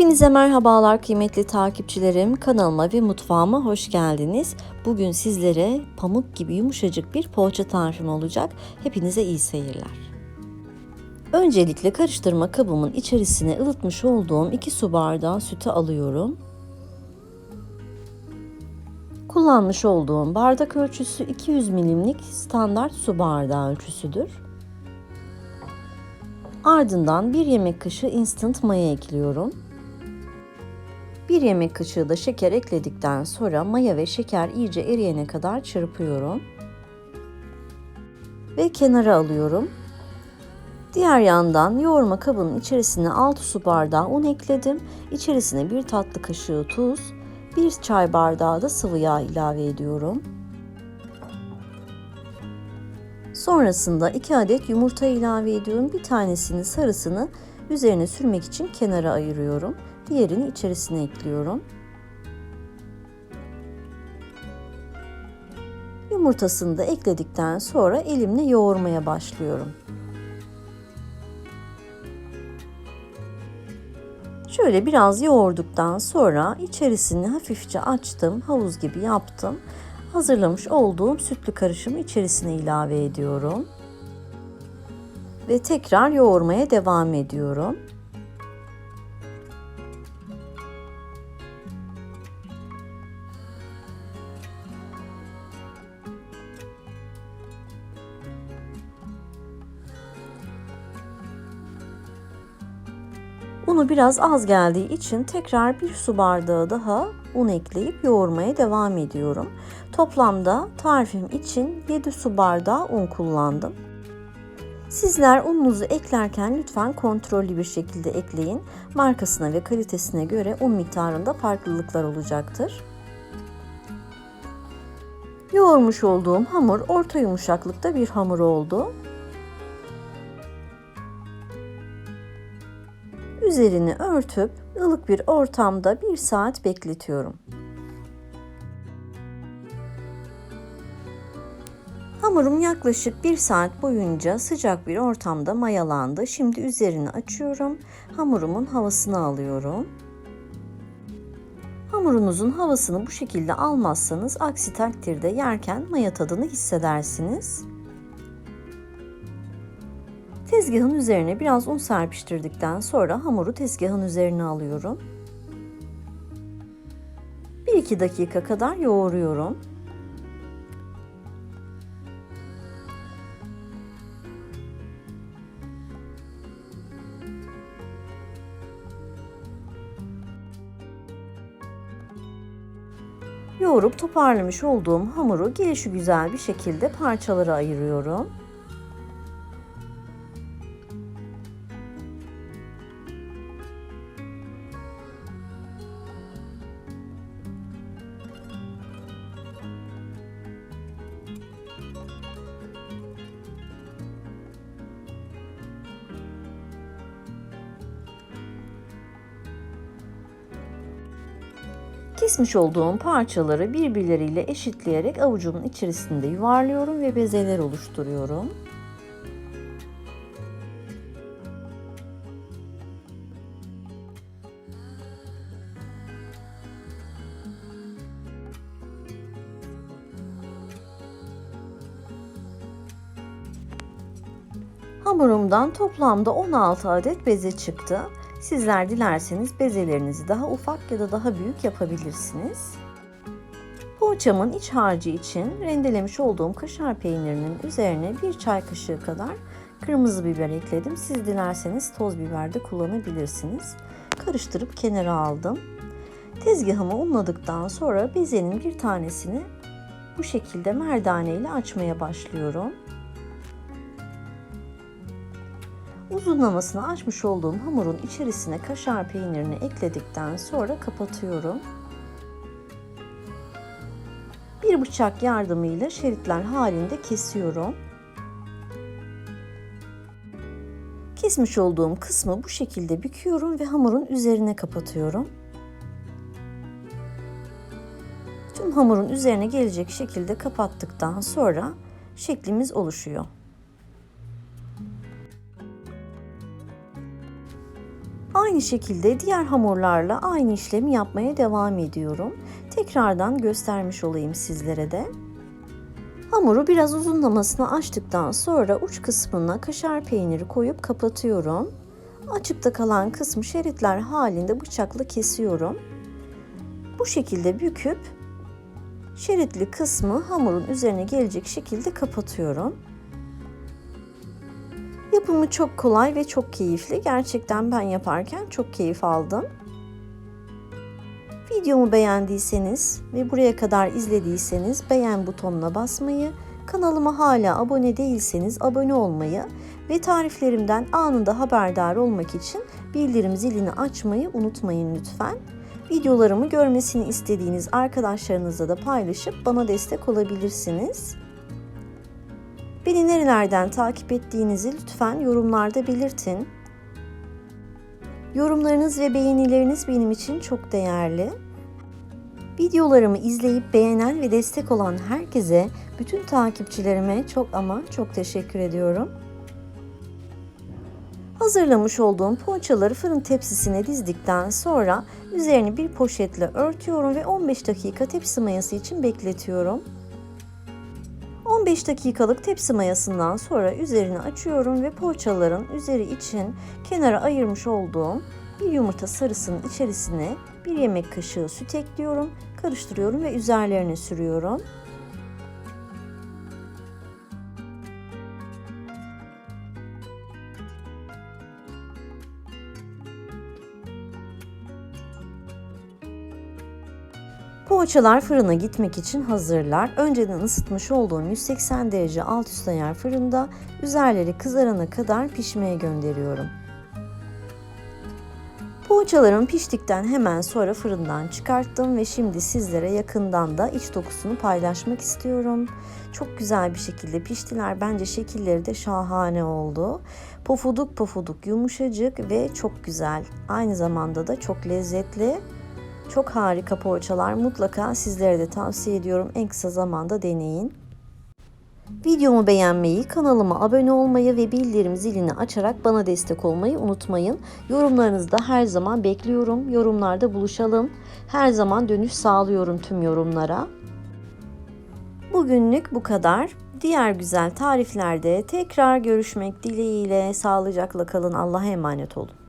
Hepinize merhabalar kıymetli takipçilerim. Kanalıma ve mutfağıma hoş geldiniz. Bugün sizlere pamuk gibi yumuşacık bir poğaça tarifim olacak. Hepinize iyi seyirler. Öncelikle karıştırma kabımın içerisine ılıtmış olduğum 2 su bardağı sütü alıyorum. Kullanmış olduğum bardak ölçüsü 200 milimlik standart su bardağı ölçüsüdür. Ardından 1 yemek kaşığı instant maya ekliyorum. 1 yemek kaşığı da şeker ekledikten sonra maya ve şeker iyice eriyene kadar çırpıyorum. Ve kenara alıyorum. Diğer yandan yoğurma kabının içerisine 6 su bardağı un ekledim. İçerisine 1 tatlı kaşığı tuz, 1 çay bardağı da sıvı yağ ilave ediyorum. Sonrasında 2 adet yumurta ilave ediyorum. Bir tanesini sarısını üzerine sürmek için kenara ayırıyorum. Diğerini içerisine ekliyorum. Yumurtasını da ekledikten sonra elimle yoğurmaya başlıyorum. Şöyle biraz yoğurduktan sonra içerisini hafifçe açtım, havuz gibi yaptım. Hazırlamış olduğum sütlü karışımı içerisine ilave ediyorum. Ve tekrar yoğurmaya devam ediyorum. Unu biraz az geldiği için tekrar bir su bardağı daha un ekleyip yoğurmaya devam ediyorum. Toplamda tarifim için 7 su bardağı un kullandım. Sizler ununuzu eklerken lütfen kontrollü bir şekilde ekleyin. Markasına ve kalitesine göre un miktarında farklılıklar olacaktır. Yoğurmuş olduğum hamur orta yumuşaklıkta bir hamur oldu. Üzerini örtüp ılık bir ortamda bir saat bekletiyorum. Hamurum yaklaşık bir saat boyunca sıcak bir ortamda mayalandı. Şimdi üzerini açıyorum. Hamurumun havasını alıyorum. Hamurunuzun havasını bu şekilde almazsanız aksi takdirde yerken maya tadını hissedersiniz. Tezgahın üzerine biraz un serpiştirdikten sonra hamuru tezgahın üzerine alıyorum. 1-2 dakika kadar yoğuruyorum. Yoğurup toparlamış olduğum hamuru gelişi güzel bir şekilde parçalara ayırıyorum. Kesmiş olduğum parçaları birbirleriyle eşitleyerek avucumun içerisinde yuvarlıyorum ve bezeler oluşturuyorum. Hamurumdan toplamda 16 adet beze çıktı. Sizler dilerseniz bezelerinizi daha ufak ya da daha büyük yapabilirsiniz. Poğaçamın iç harcı için rendelemiş olduğum kaşar peynirinin üzerine bir çay kaşığı kadar kırmızı biber ekledim. Siz dilerseniz toz biber de kullanabilirsiniz. Karıştırıp kenara aldım. Tezgahımı unladıktan sonra bezenin bir tanesini bu şekilde merdane ile açmaya başlıyorum. Uzunlamasını açmış olduğum hamurun içerisine kaşar peynirini ekledikten sonra kapatıyorum. Bir bıçak yardımıyla şeritler halinde kesiyorum. Kesmiş olduğum kısmı bu şekilde büküyorum ve hamurun üzerine kapatıyorum. Tüm hamurun üzerine gelecek şekilde kapattıktan sonra şeklimiz oluşuyor. Aynı şekilde diğer hamurlarla aynı işlemi yapmaya devam ediyorum. Tekrardan göstermiş olayım sizlere de. Hamuru biraz uzunlamasına açtıktan sonra uç kısmına kaşar peyniri koyup kapatıyorum. Açıkta kalan kısmı şeritler halinde bıçakla kesiyorum. Bu şekilde büküp şeritli kısmı hamurun üzerine gelecek şekilde kapatıyorum. Yapımı çok kolay ve çok keyifli. Gerçekten ben yaparken çok keyif aldım. Videomu beğendiyseniz ve buraya kadar izlediyseniz beğen butonuna basmayı, kanalıma hala abone değilseniz abone olmayı ve tariflerimden anında haberdar olmak için bildirim zilini açmayı unutmayın lütfen. Videolarımı görmesini istediğiniz arkadaşlarınızla da paylaşıp bana destek olabilirsiniz. Beni nerelerden takip ettiğinizi lütfen yorumlarda belirtin. Yorumlarınız ve beğenileriniz benim için çok değerli. Videolarımı izleyip beğenen ve destek olan herkese, bütün takipçilerime çok ama çok teşekkür ediyorum. Hazırlamış olduğum poğaçaları fırın tepsisine dizdikten sonra üzerini bir poşetle örtüyorum ve 15 dakika tepsi mayası için bekletiyorum. 15 dakikalık tepsi mayasından sonra üzerini açıyorum ve poğaçaların üzeri için kenara ayırmış olduğum bir yumurta sarısının içerisine bir yemek kaşığı süt ekliyorum, karıştırıyorum ve üzerlerine sürüyorum. Poğaçalar fırına gitmek için hazırlar. Önceden ısıtmış olduğum 180 derece alt üst ayar fırında üzerleri kızarana kadar pişmeye gönderiyorum. Poğaçalarım piştikten hemen sonra fırından çıkarttım ve şimdi sizlere yakından da iç dokusunu paylaşmak istiyorum. Çok güzel bir şekilde piştiler. Bence şekilleri de şahane oldu. Pofuduk pofuduk yumuşacık ve çok güzel. Aynı zamanda da çok lezzetli. Çok harika poğaçalar. Mutlaka sizlere de tavsiye ediyorum. En kısa zamanda deneyin. Videomu beğenmeyi, kanalıma abone olmayı ve bildirim zilini açarak bana destek olmayı unutmayın. Yorumlarınızı da her zaman bekliyorum. Yorumlarda buluşalım. Her zaman dönüş sağlıyorum tüm yorumlara. Bugünlük bu kadar. Diğer güzel tariflerde tekrar görüşmek dileğiyle sağlıcakla kalın. Allah'a emanet olun.